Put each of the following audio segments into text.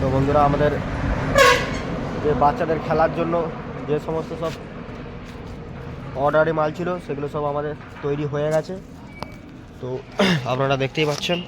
তো বন্ধুরা আমাদের যে বাচ্চাদের খেলার জন্য যে সমস্ত সব অর্ডারে মাল ছিল, সেগুলো সব আমাদের তৈরি হয়ে গেছে। তো আপনারা দেখতেই পাচ্ছেন।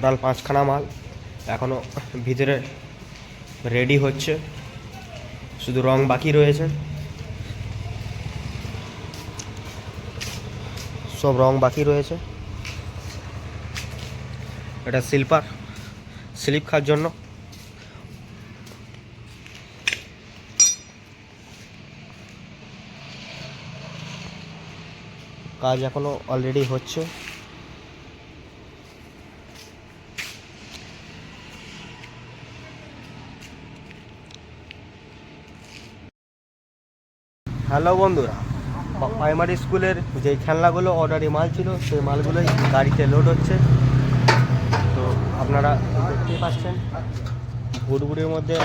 টোটাল পাঁচখানা মাল এখনও ভিতরে রেডি হচ্ছে। শুধু রং বাকি রয়েছে। সব রং বাকি রয়েছে। এটা স্লিপার স্লিপ খাওয়ার জন্য। কাজ এখনও অলরেডি হচ্ছে। হ্যালো বন্ধুরা প্রাইমারি স্কুলের যে খেলনাগুলো অর্ডারি মাল ছিল, সেই মালগুলোই গাড়িতে লোড হচ্ছে। তো আপনারা দেখতেই পাচ্ছেন ভুটভুটির মধ্যে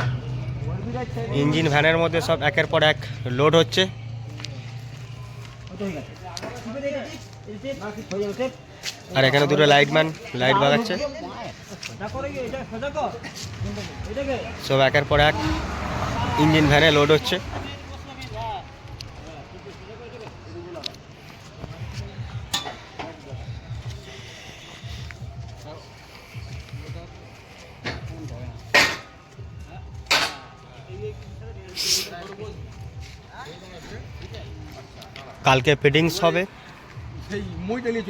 ইঞ্জিন ভ্যানের মধ্যে সব একের পর এক লোড হচ্ছে। আর এখানে দুটো লাইটম্যান লাইট বাগাচ্ছে। সব একের পর এক ইঞ্জিন ভ্যানে লোড হচ্ছে। কালকে ফিটিংস হবে। সেই নিয়ে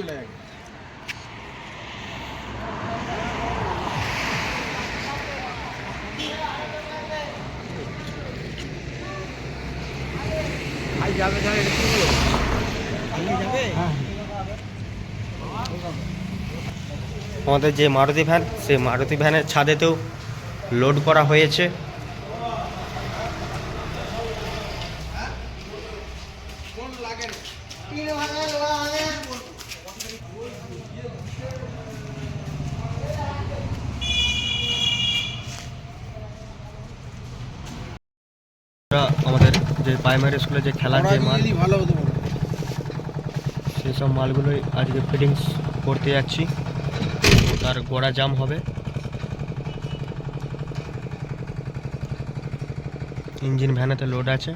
যাবে যাবে যাবে আমাদের যে মারুতি ভ্যান সেই মারুতি ভ্যানের ছাদেতেও লোড করা হয়েছে। আমাদের যে প্রাইমারি স্কুলে যে খেলার যে মাল সেই সব মালগুলোই আজকে ফিটিংস করতে যাচ্ছি। তার গোড়া জাম হবে। ইঞ্জিন ভ্যানেতে লোড আছে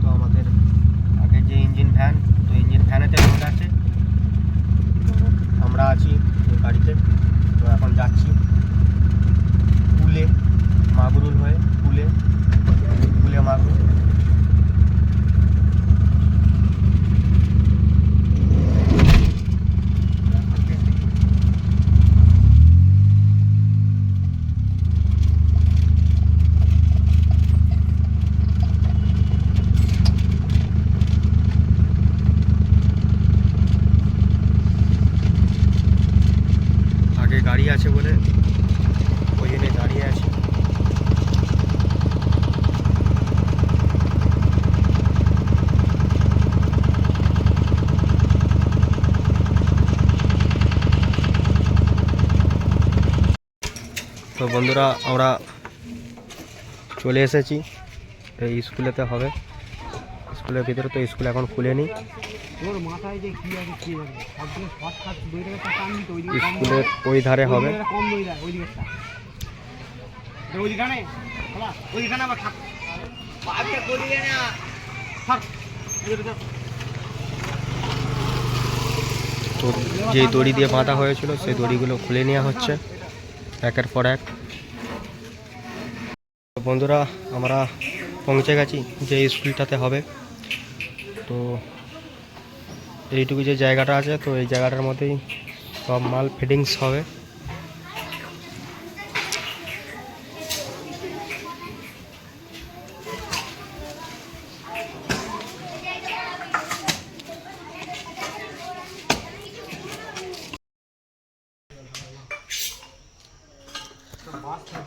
তো আমাদের আগে যে ইঞ্জিন ভ্যান তো ইঞ্জিন ভ্যানেতে লোড আছে তো আমরা আছি এই গাড়িতে তো এখন যাচ্ছি পুলে মাগুরুল হয়ে পুলে পুলে মাগুর আগে গাড়ি আছে বলে ওই জন্য দাঁড়িয়ে আছি তো বন্ধুরা আমরা চলে এসেছি। এই স্কুলেতে হবে। স্কুলের ভিতরে তো স্কুল এখন খুলেনি স্কুলের ওই ধারে হবে। তো যে দড়ি দিয়ে বাঁধা হয়েছিল সেই দড়িগুলো খুলে নেওয়া হচ্ছে। একের পর এক। বন্ধুরা, আমরা পৌঁছে গেছি যে স্কুলটাতে হবে। তো এইটুকু যে জায়গাটা আছে, তো এই জায়গাটার মধ্যেই সব মাল ফিডিংস হবে।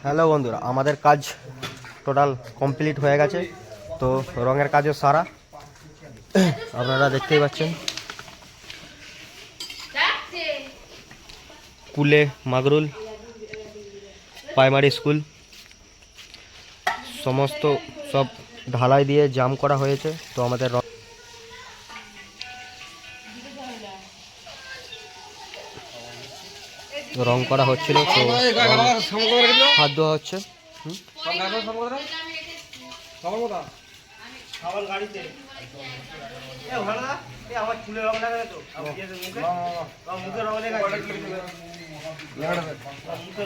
হ্যালো বন্ধুরা, আমাদের কাজ টোটাল কমপ্লিট হয়ে গেছে। তো রঙের কাজও সারা। আপনারা দেখতেই পাচ্ছেন। কুলে মাগরুল প্রাইমারি স্কুল সমস্ত সব ঢালাই দিয়ে জাম করা হয়েছে। তো আমাদের রং- করা হচ্ছিল তো রং- হাত ধোয়া হচ্ছে। হুম? এ ভালো না আমার